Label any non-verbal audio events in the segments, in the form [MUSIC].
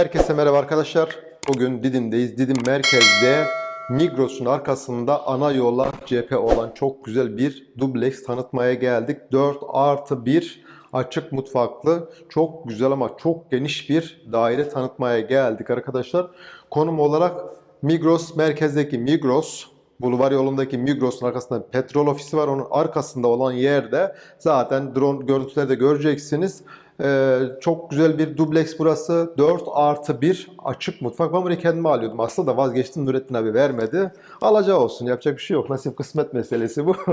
Herkese merhaba arkadaşlar. Bugün Didim'deyiz. Didim merkezde Migros'un arkasında ana yola cephe olan çok güzel bir dubleks tanıtmaya geldik. 4 artı 1 açık mutfaklı çok güzel ama çok geniş bir daire tanıtmaya geldik arkadaşlar. Konum olarak Migros merkezdeki Migros Bulvar yolundaki Migros'un arkasında petrol ofisi var. Onun arkasında olan yerde zaten drone görüntülerde göreceksiniz. Ee, çok güzel bir dubleks burası. 4 artı 1 açık mutfak. Ben burayı kendime alıyordum. Aslında da vazgeçtim. Nurettin abi vermedi. Alacağı olsun. Yapacak bir şey yok. Nasip kısmet meselesi bu. [LAUGHS]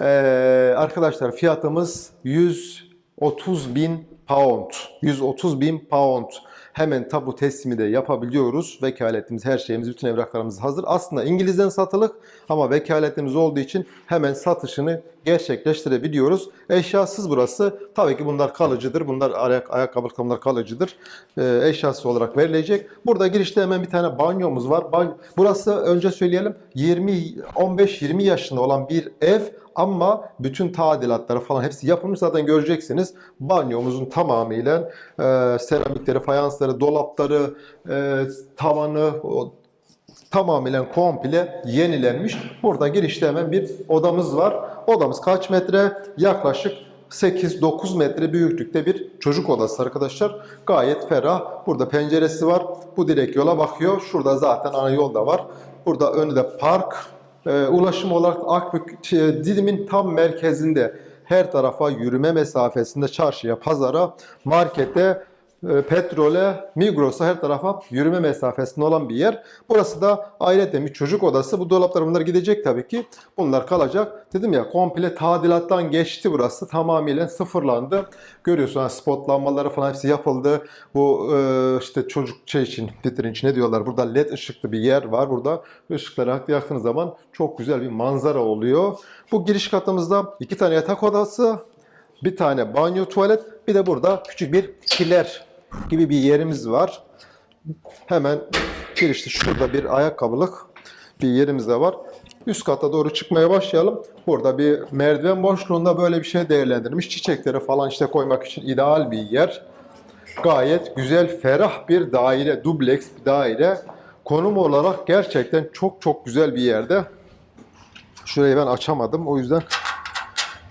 Ee, arkadaşlar fiyatımız 130 bin pound. 130 bin pound. Hemen tabu teslimi de yapabiliyoruz. Vekaletimiz, her şeyimiz, bütün evraklarımız hazır. Aslında İngiliz'den satılık ama vekaletimiz olduğu için hemen satışını gerçekleştirebiliyoruz. Eşyasız burası. Tabii ki bunlar kalıcıdır. Bunlar ayak, ayakkabı bunlar kalıcıdır. Ee, eşyası olarak verilecek. Burada girişte hemen bir tane banyomuz var. Ban- Burası önce söyleyelim 20 15-20 yaşında olan bir ev ama bütün tadilatları falan hepsi yapılmış zaten göreceksiniz. Banyomuzun tamamıyla e, seramikleri, fayansları, dolapları, e, tavanı, o, tamamıyla komple yenilenmiş. Burada girişte hemen bir odamız var. Odamız kaç metre? Yaklaşık 8-9 metre büyüklükte bir çocuk odası arkadaşlar. Gayet ferah. Burada penceresi var. Bu direkt yola bakıyor. Şurada zaten ana yol da var. Burada önünde park. Ee, ulaşım olarak Akbük, şey, Didim'in tam merkezinde her tarafa yürüme mesafesinde çarşıya, pazara, markete, e, petrole, Migros'a her tarafa yürüme mesafesinde olan bir yer. Burası da ayrıca bir çocuk odası. Bu dolaplar bunlar gidecek tabii ki. Bunlar kalacak. Dedim ya komple tadilattan geçti burası. Tamamıyla sıfırlandı. Görüyorsun ha, spot lambaları falan hepsi yapıldı. Bu e, işte çocuk şey için, vitrin için ne diyorlar? Burada led ışıklı bir yer var. Burada ışıkları yaktığınız zaman çok güzel bir manzara oluyor. Bu giriş katımızda iki tane yatak odası, bir tane banyo tuvalet, bir de burada küçük bir kiler gibi bir yerimiz var. Hemen girişte şurada bir ayakkabılık bir yerimiz de var. Üst kata doğru çıkmaya başlayalım. Burada bir merdiven boşluğunda böyle bir şey değerlendirmiş. Çiçekleri falan işte koymak için ideal bir yer. Gayet güzel, ferah bir daire, dubleks bir daire. Konum olarak gerçekten çok çok güzel bir yerde. Şurayı ben açamadım. O yüzden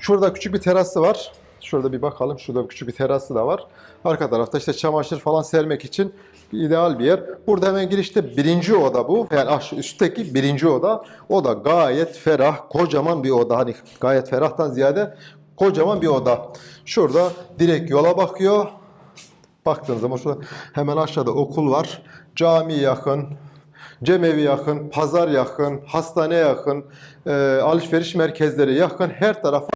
Şurada küçük bir terası var. Şurada bir bakalım. Şurada küçük bir terası da var. Arka tarafta işte çamaşır falan sermek için ideal bir yer. Burada hemen girişte birinci oda bu. Yani ah, şu üstteki birinci oda. O da gayet ferah, kocaman bir oda. Hani gayet ferahtan ziyade kocaman bir oda. Şurada direkt yola bakıyor. Baktığınız zaman şurada hemen aşağıda okul var. Cami yakın, cemevi yakın, pazar yakın, hastane yakın, e, alışveriş merkezleri yakın. Her tarafa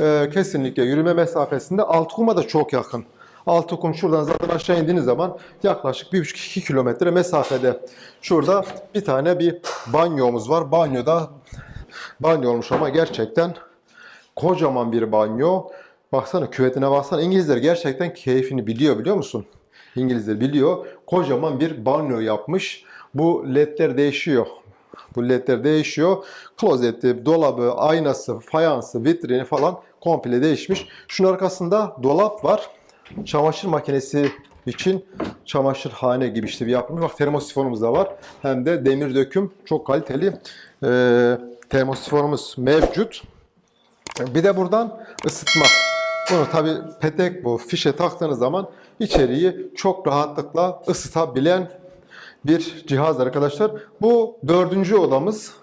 e, kesinlikle yürüme mesafesinde. Altınkum'a da çok yakın. Altınkum şuradan zaten aşağı indiğiniz zaman yaklaşık 1,5-2 kilometre mesafede. Şurada bir tane bir banyomuz var. Banyoda banyo olmuş ama gerçekten kocaman bir banyo. Baksana küvetine baksana. İngilizler gerçekten keyfini biliyor biliyor musun? İngilizler biliyor. Kocaman bir banyo yapmış. Bu ledler değişiyor. Bu ledler değişiyor. Klozeti, dolabı, aynası, fayansı, vitrini falan komple değişmiş. Şunun arkasında dolap var. Çamaşır makinesi için çamaşırhane gibi işte bir yapılmış. Bak termosifonumuz da var. Hem de demir döküm çok kaliteli e, termosifonumuz mevcut. Bir de buradan ısıtma. Bunu tabi petek bu fişe taktığınız zaman içeriği çok rahatlıkla ısıtabilen bir cihaz arkadaşlar. Bu dördüncü odamız.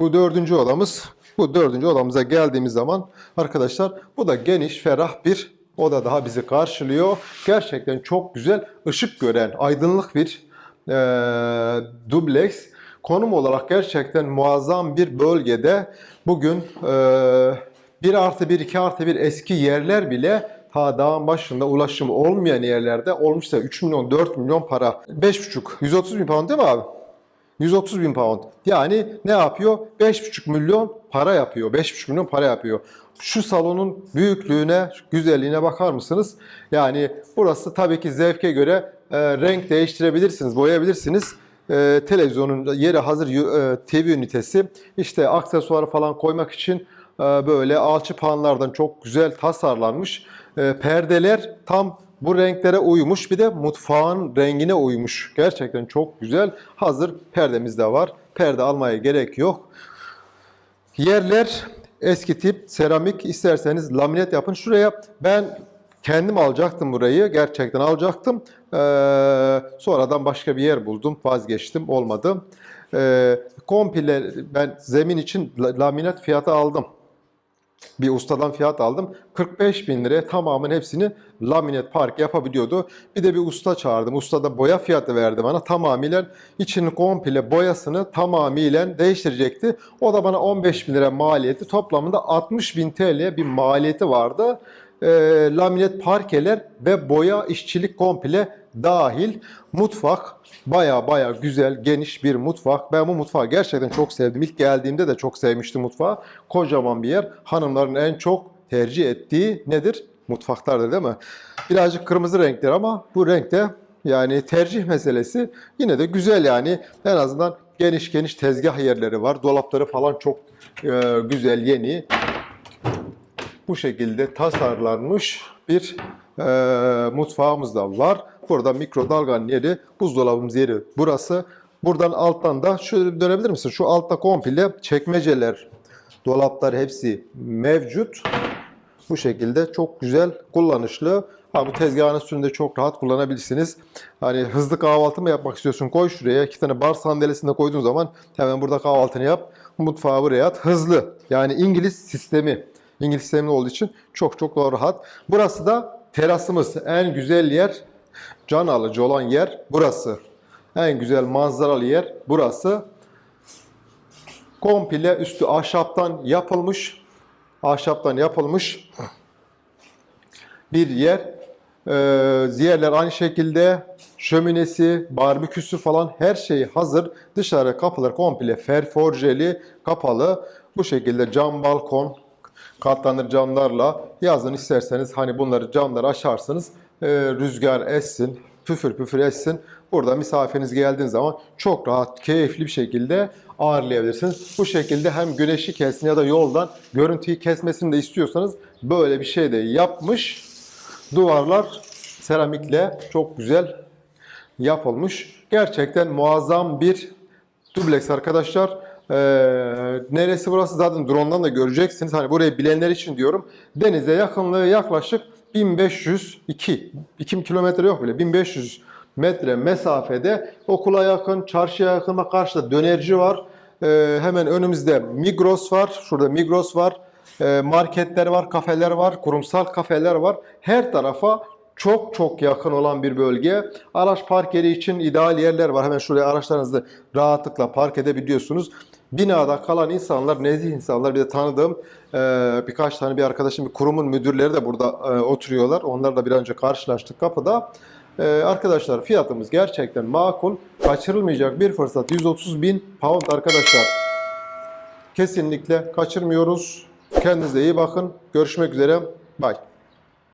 Bu dördüncü odamız. Bu dördüncü odamıza geldiğimiz zaman arkadaşlar bu da geniş, ferah bir oda daha bizi karşılıyor. Gerçekten çok güzel, ışık gören, aydınlık bir e, dubleks. Konum olarak gerçekten muazzam bir bölgede bugün e, 1 artı 1, 2 artı 1 eski yerler bile ta dağın başında ulaşım olmayan yerlerde olmuşsa 3 milyon, 4 milyon para. 5,5, 130 bin pound değil mi abi? 130 bin pound. Yani ne yapıyor? 5,5 milyon para yapıyor. 5,5 milyon para yapıyor. Şu salonun büyüklüğüne, güzelliğine bakar mısınız? Yani burası tabii ki zevke göre e, renk değiştirebilirsiniz, boyayabilirsiniz. E, televizyonun yeri hazır e, TV ünitesi. İşte aksesuarı falan koymak için böyle alçıpanlardan çok güzel tasarlanmış. E, perdeler tam bu renklere uymuş bir de mutfağın rengine uymuş. Gerçekten çok güzel. Hazır perdemiz de var. Perde almaya gerek yok. Yerler eski tip seramik isterseniz laminat yapın. Şuraya ben kendim alacaktım burayı. Gerçekten alacaktım. Ee, sonradan başka bir yer buldum. Vazgeçtim. Olmadı. Ee, komple ben zemin için la- laminat fiyatı aldım. Bir ustadan fiyat aldım. 45 bin liraya tamamın hepsini laminat park yapabiliyordu. Bir de bir usta çağırdım. Usta da boya fiyatı verdi bana. Tamamıyla içini komple boyasını tamamıyla değiştirecekti. O da bana 15 bin lira maliyeti. Toplamında 60 bin TL bir maliyeti vardı. Ee, laminat parkeler ve boya işçilik komple dahil. Mutfak baya baya güzel, geniş bir mutfak. Ben bu mutfağı gerçekten çok sevdim. İlk geldiğimde de çok sevmiştim mutfağı. Kocaman bir yer. Hanımların en çok tercih ettiği nedir? Mutfaklardır değil mi? Birazcık kırmızı renkler ama bu renkte yani tercih meselesi yine de güzel yani. En azından geniş geniş tezgah yerleri var. Dolapları falan çok e, güzel, yeni bu şekilde tasarlanmış bir e, mutfağımız da var. Burada mikrodalganın yeri, buzdolabımız yeri burası. Buradan alttan da şöyle dönebilir misin? Şu altta komple çekmeceler, dolaplar hepsi mevcut. Bu şekilde çok güzel, kullanışlı. Ha bu tezgahın üstünde çok rahat kullanabilirsiniz. Hani hızlı kahvaltı mı yapmak istiyorsun? Koy şuraya. iki tane bar sandalyesinde koyduğun zaman hemen burada kahvaltını yap. Mutfağı buraya at. Hızlı. Yani İngiliz sistemi. İngiliz sistemi olduğu için çok çok daha rahat. Burası da terasımız. En güzel yer, can alıcı olan yer burası. En güzel manzaralı yer burası. Komple üstü ahşaptan yapılmış. Ahşaptan yapılmış bir yer. Ee, yerler aynı şekilde şöminesi, barbeküsü falan her şey hazır. Dışarı kapılar komple ferforjeli, kapalı. Bu şekilde cam balkon, katlanır camlarla yazın isterseniz hani bunları camları açarsınız. e, rüzgar essin, püfür püfür essin. Burada misafiriniz geldiğiniz zaman çok rahat, keyifli bir şekilde ağırlayabilirsiniz. Bu şekilde hem güneşi kessin ya da yoldan görüntüyü kesmesini de istiyorsanız böyle bir şey de yapmış. Duvarlar seramikle çok güzel yapılmış. Gerçekten muazzam bir dubleks arkadaşlar. Ee, neresi burası zaten drone'dan da göreceksiniz. Hani burayı bilenler için diyorum. Denize yakınlığı yaklaşık 1500 2 2 kilometre yok bile 1500 metre mesafede okula yakın, çarşıya yakın bak karşıda dönerci var. Ee, hemen önümüzde Migros var. Şurada Migros var. Ee, marketler var, kafeler var, kurumsal kafeler var. Her tarafa çok çok yakın olan bir bölge. Araç park yeri için ideal yerler var. Hemen şuraya araçlarınızı rahatlıkla park edebiliyorsunuz. Binada kalan insanlar, nezih insanlar, bir de tanıdığım e, birkaç tane bir arkadaşım, bir kurumun müdürleri de burada e, oturuyorlar. Onlarla bir önce karşılaştık kapıda. E, arkadaşlar fiyatımız gerçekten makul. Kaçırılmayacak bir fırsat. 130 bin pound arkadaşlar. Kesinlikle kaçırmıyoruz. Kendinize iyi bakın. Görüşmek üzere. Bye.